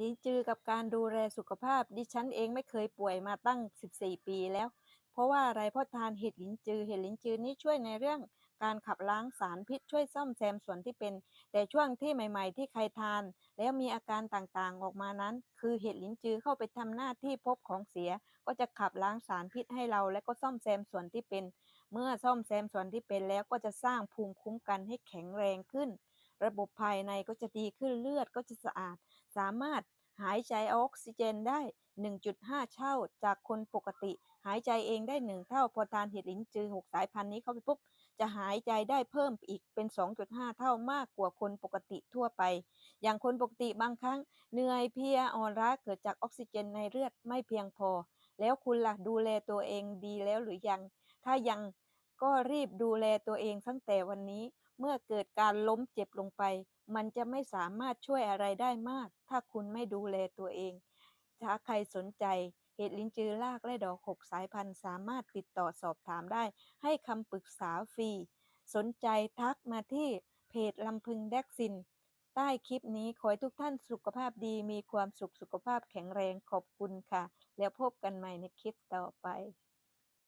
ลิ้นจือกับการดูแลสุขภาพ ดิฉันเองไม่เคยป่วยมาตั้ง 14 ปีแล้ว เพราะว่าอะไรเพราะทานเห็ดลิ้นจือ เห็ดลิ้นจือนี่ช่วยในเรื่องการขับล้างสารพิษช่วยซ่อมแซมส่วนที่เป็น แต่ช่วงที่ใหม่ ๆ ที่ใครทาน แล้วมีอาการต่างๆออกมานั้น คือเห็ดลิ้นจือเข้าไปทำหน้าที่พบของเสีย ก็จะขับล้างสารพิษให้เราและก็ซ่อมแซมส่วนที่เป็น เมื่อซ่อมแซมส่วนที่เป็นแล้วก็จะสร้างภูมิคุ้มกันให้แข็งแรงขึ้น ระบบภายในก็จะดีขึ้นเลือดก็จะสะอาด สามารถหายใจออกซิเจนได้ 1.5 เท่าจากคนปกติ หายใจเองได้ 1 เท่า พอทานเห็ดลิ้นจือ 6 สายพันธุ์นี้เข้าไปปุ๊บ จะหายใจได้เพิ่มอีกเป็น 2.5 เท่ามากกว่าคนปกติทั่วไป อย่างคนปกติบางครั้ง เหนื่อยเพียอ่อนล้าเกิดจากออกซิเจนในเลือดไม่เพียงพอ แล้วคุณล่ะดูแลตัวเองดีแล้วหรือยัง ถ้ายังก็รีบดูแลตัวเองตั้งแต่วันนี้ เมื่อเกิดการล้มเจ็บลงไป มันจะไม่สามารถช่วยอะไรได้มาก ถ้าคุณไม่ดูแลตัวเอง ถ้าใครสนใจ เห็ดลิ้นจือรากและดอก6สายพันธุ์สามารถติดต่อสอบถามได้ ให้คำปรึกษาฟรี สนใจทักมาที่เพจลำพึงแดกซิน ใต้คลิปนี้ขอให้ทุกท่านสุขภาพดี มีความสุขสุขภาพแข็งแรงขอบคุณค่ะ แล้วพบกันใหม่ในคลิปต่อไป